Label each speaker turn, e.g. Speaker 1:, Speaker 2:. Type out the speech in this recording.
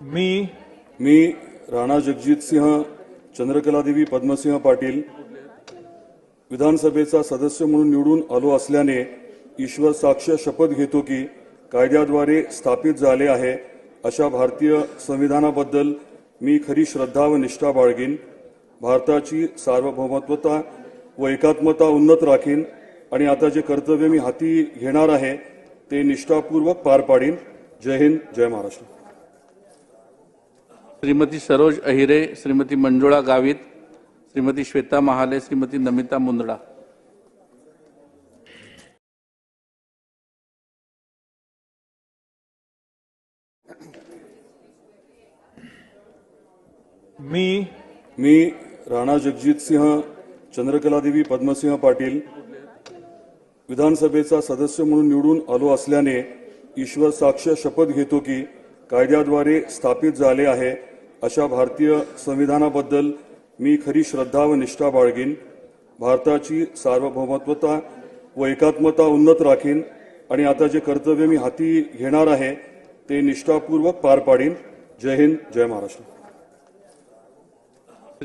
Speaker 1: मी
Speaker 2: मी राणा जगजितसिंह चंद्रकलादेवी पद्मसिंह पाटील विधानसभेचा सदस्य म्हणून निवडून आलो असल्याने ईश्वर साक्ष शपथ घेतो की कायद्याद्वारे स्थापित झाले आहे अशा भारतीय संविधानाबद्दल मी खरी श्रद्धा व निष्ठा बाळगीन. भारताची सार्वभौमत्वता व एकात्मता उन्नत राखीन आणि आता जे कर्तव्य मी हाती घेणार आहे ते निष्ठापूर्वक पार पाडीन. जय हिंद जय महाराष्ट्र.
Speaker 3: श्रीमती सरोज अहिरे श्रीमती मंजुळा गावित श्रीमती श्वेता महाले श्रीमती नमिता मुंदडा.
Speaker 1: मी
Speaker 2: मी राणा जगजितसिंह चंद्रकलादेवी पद्मसिंह पाटील विधानसभेचा सदस्य म्हणून निवडून आलो असल्याने ईश्वर साक्ष शपथ घेतो की कायद्याद्वारे स्थापित झाले आहे. अशा भारतीय संविधानाबद्दल मी खरी श्रद्धा व निष्ठा बाळगीन. भारताची सार्वभौमत्वता व एकात्मता उन्नत राखीन. आणि आता जे कर्तव्य मी हाती घेणार आहे ते निष्ठापूर्वक पार पाडीन. जय हिंद जय महाराष्ट्र.